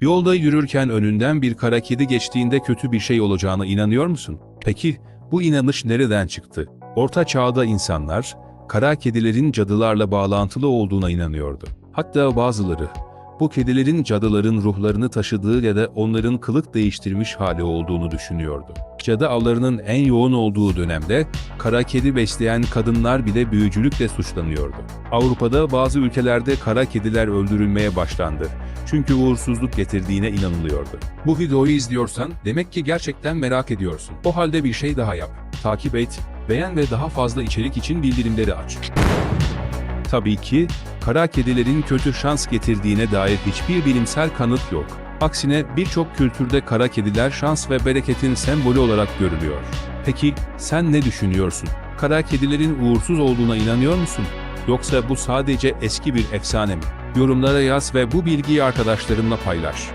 Yolda yürürken önünden bir kara kedi geçtiğinde kötü bir şey olacağına inanıyor musun? Peki bu inanış nereden çıktı? Orta çağda insanlar kara kedilerin cadılarla bağlantılı olduğuna inanıyordu. Hatta bazıları bu kedilerin cadıların ruhlarını taşıdığı ya da onların kılık değiştirmiş hali olduğunu düşünüyordu. Cadı avlarının en yoğun olduğu dönemde kara kedi besleyen kadınlar bile büyücülükle suçlanıyordu. Avrupa'da bazı ülkelerde kara kediler öldürülmeye başlandı. Çünkü uğursuzluk getirdiğine inanılıyordu. Bu videoyu izliyorsan demek ki gerçekten merak ediyorsun. O halde bir şey daha yap. Takip et, beğen ve daha fazla içerik için bildirimleri aç. Tabii ki kara kedilerin kötü şans getirdiğine dair hiçbir bilimsel kanıt yok. Aksine birçok kültürde kara kediler şans ve bereketin sembolü olarak görülüyor. Peki sen ne düşünüyorsun? Kara kedilerin uğursuz olduğuna inanıyor musun? Yoksa bu sadece eski bir efsane mi? Yorumlara yaz ve bu bilgiyi arkadaşlarınla paylaş.